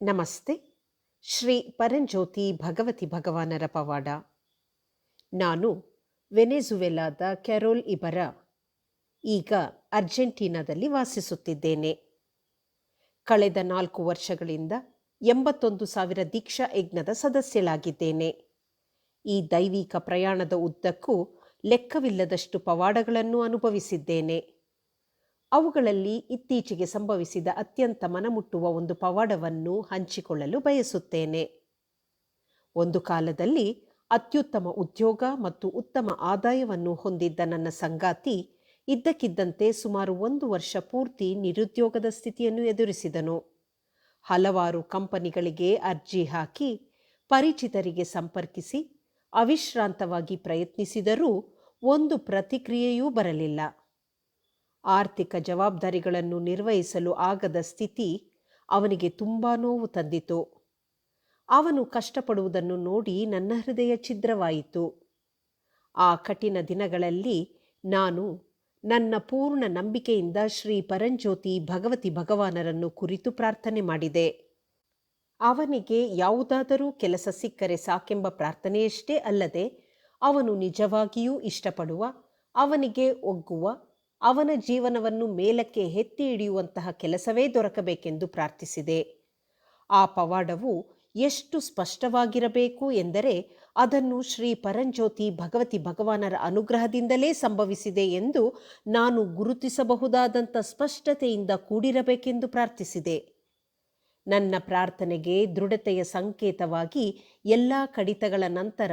ನಮಸ್ತೆ. ಶ್ರೀ ಪರಂಜ್ಯೋತಿ ಭಗವತಿ ಭಗವಾನರ ಪವಾಡ. ನಾನು ವೆನೆಜುವೆಲಾದ ಕ್ಯಾರೋಲ್ ಇಬರ, ಈಗ ಅರ್ಜೆಂಟೀನಾದಲ್ಲಿ ವಾಸಿಸುತ್ತಿದ್ದೇನೆ. ಕಳೆದ ನಾಲ್ಕು ವರ್ಷಗಳಿಂದ ಎಂಬತ್ತೊಂದು ಸಾವಿರ ದೀಕ್ಷಾ ಯಜ್ಞದ ಸದಸ್ಯಳಾಗಿದ್ದೇನೆ. ಈ ದೈವಿಕ ಪ್ರಯಾಣದ ಉದ್ದಕ್ಕೂ ಲೆಕ್ಕವಿಲ್ಲದಷ್ಟು ಪವಾಡಗಳನ್ನು ಅನುಭವಿಸಿದ್ದೇನೆ. ಅವುಗಳಲ್ಲಿ ಇತ್ತೀಚೆಗೆ ಸಂಭವಿಸಿದ ಅತ್ಯಂತ ಮನಮುಟ್ಟುವ ಒಂದು ಪವಾಡವನ್ನು ಹಂಚಿಕೊಳ್ಳಲು ಬಯಸುತ್ತೇನೆ. ಒಂದು ಕಾಲದಲ್ಲಿ ಅತ್ಯುತ್ತಮ ಉದ್ಯೋಗ ಮತ್ತು ಉತ್ತಮ ಆದಾಯವನ್ನು ಹೊಂದಿದ್ದ ನನ್ನ ಸಂಗಾತಿ ಇದ್ದಕ್ಕಿದ್ದಂತೆ ಸುಮಾರು ಒಂದು ವರ್ಷ ಪೂರ್ತಿ ನಿರುದ್ಯೋಗದ ಸ್ಥಿತಿಯನ್ನು ಎದುರಿಸಿದನು. ಹಲವಾರು ಕಂಪನಿಗಳಿಗೆ ಅರ್ಜಿ ಹಾಕಿ ಪರಿಚಿತರಿಗೆ ಸಂಪರ್ಕಿಸಿ ಅವಿಶ್ರಾಂತವಾಗಿ ಪ್ರಯತ್ನಿಸಿದರೂ ಒಂದು ಪ್ರತಿಕ್ರಿಯೆಯೂ ಬರಲಿಲ್ಲ. ಆರ್ಥಿಕ ಜವಾಬ್ದಾರಿಗಳನ್ನು ನಿರ್ವಹಿಸಲು ಆಗದ ಸ್ಥಿತಿ ಅವನಿಗೆ ತುಂಬ ನೋವು ತಂದಿತು. ಅವನು ಕಷ್ಟಪಡುವುದನ್ನು ನೋಡಿ ನನ್ನ ಹೃದಯ ಛಿದ್ರವಾಯಿತು. ಆ ಕಠಿಣ ದಿನಗಳಲ್ಲಿ ನಾನು ನನ್ನ ಪೂರ್ಣ ನಂಬಿಕೆಯಿಂದ ಶ್ರೀ ಪರಂಜ್ಯೋತಿ ಭಗವತಿ ಭಗವಾನರನ್ನು ಕುರಿತು ಪ್ರಾರ್ಥನೆ ಮಾಡಿದೆ. ಅವನಿಗೆ ಯಾವುದಾದರೂ ಕೆಲಸ ಸಿಕ್ಕರೆ ಸಾಕೆಂಬ ಪ್ರಾರ್ಥನೆಯಷ್ಟೇ ಅಲ್ಲದೆ ಅವನು ನಿಜವಾಗಿಯೂ ಇಷ್ಟಪಡುವ, ಅವನಿಗೆ ಒಗ್ಗುವ ಅವನ ಜೀವನವನ್ನು ಮೇಲಕ್ಕೆ ಎತ್ತಿ ಹಿಡಿಯುವಂತಹ ಕೆಲಸವೇ ದೊರಕಬೇಕೆಂದು ಪ್ರಾರ್ಥಿಸಿದೆ. ಆ ಪವಾಡವು ಎಷ್ಟು ಸ್ಪಷ್ಟವಾಗಿರಬೇಕು ಎಂದರೆ ಅದನ್ನು ಶ್ರೀ ಪರಂಜ್ಯೋತಿ ಭಗವತಿ ಭಗವಾನರ ಅನುಗ್ರಹದಿಂದಲೇ ಸಂಭವಿಸಿದೆ ಎಂದು ನಾನು ಗುರುತಿಸಬಹುದಾದಂಥ ಸ್ಪಷ್ಟತೆಯಿಂದ ಕೂಡಿರಬೇಕೆಂದು ಪ್ರಾರ್ಥಿಸಿದೆ. ನನ್ನ ಪ್ರಾರ್ಥನೆಗೆ ದೃಢತೆಯ ಸಂಕೇತವಾಗಿ ಎಲ್ಲ ಕಡಿತಗಳ ನಂತರ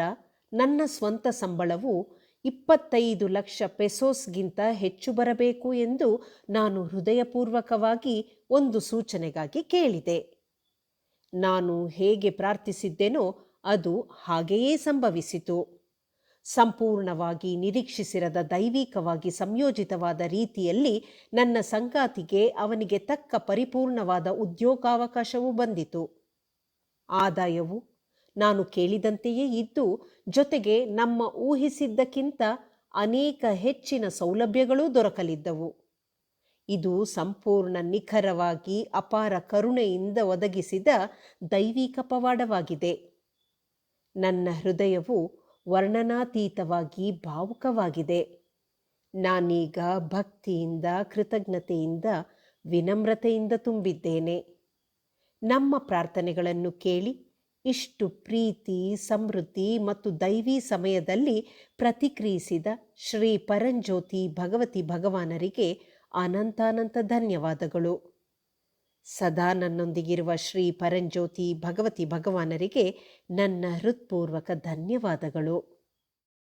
ನನ್ನ ಸ್ವಂತ ಸಂಬಳವು ಇಪ್ಪತ್ತೈದು ಲಕ್ಷ ಪೆಸೋಸ್ಗಿಂತ ಹೆಚ್ಚು ಬರಬೇಕು ಎಂದು ನಾನು ಹೃದಯಪೂರ್ವಕವಾಗಿ ಒಂದು ಸೂಚನೆಗಾಗಿ ಕೇಳಿದೆ. ನಾನು ಹೇಗೆ ಪ್ರಾರ್ಥಿಸಿದ್ದೆನೋ ಅದು ಹಾಗೆಯೇ ಸಂಭವಿಸಿತು. ಸಂಪೂರ್ಣವಾಗಿ ನಿರೀಕ್ಷಿಸಿರದ ದೈವಿಕವಾಗಿ ಸಂಯೋಜಿತವಾದ ರೀತಿಯಲ್ಲಿ ನನ್ನ ಸಂಗಾತಿಗೆ ಅವನಿಗೆ ತಕ್ಕ ಪರಿಪೂರ್ಣವಾದ ಉದ್ಯೋಗಾವಕಾಶವೂ ಬಂದಿತು. ಆದಾಯವು ನಾನು ಕೇಳಿದಂತೆಯೇ ಇದ್ದು, ಜೊತೆಗೆ ನಮ್ಮ ಊಹಿಸಿದ್ದಕ್ಕಿಂತ ಅನೇಕ ಹೆಚ್ಚಿನ ಸೌಲಭ್ಯಗಳೂ ದೊರಕಲಿದ್ದವು. ಇದು ಸಂಪೂರ್ಣ ನಿಖರವಾಗಿ ಅಪಾರ ಕರುಣೆಯಿಂದ ಒದಗಿಸಿದ ದೈವಿಕ ಪವಾಡವಾಗಿದೆ. ನನ್ನ ಹೃದಯವು ವರ್ಣನಾತೀತವಾಗಿ ಭಾವುಕವಾಗಿದೆ. ನಾನೀಗ ಭಕ್ತಿಯಿಂದ, ಕೃತಜ್ಞತೆಯಿಂದ, ವಿನಮ್ರತೆಯಿಂದ ತುಂಬಿದ್ದೇನೆ. ನಮ್ಮ ಪ್ರಾರ್ಥನೆಗಳನ್ನು ಕೇಳಿ ಇಷ್ಟು ಪ್ರೀತಿ, ಸಮೃದ್ಧಿ ಮತ್ತು ದೈವಿ ಸಮಯದಲ್ಲಿ ಪ್ರತಿಕ್ರಿಯಿಸಿದ ಶ್ರೀ ಪರಂಜ್ಯೋತಿ ಭಗವತಿ ಭಗವಾನರಿಗೆ ಅನಂತಾನಂತ ಧನ್ಯವಾದಗಳು. ಸದಾ ನನ್ನೊಂದಿಗಿರುವ ಶ್ರೀ ಪರಂಜ್ಯೋತಿ ಭಗವತಿ ಭಗವಾನರಿಗೆ ನನ್ನ ಹೃತ್ಪೂರ್ವಕ ಧನ್ಯವಾದಗಳು.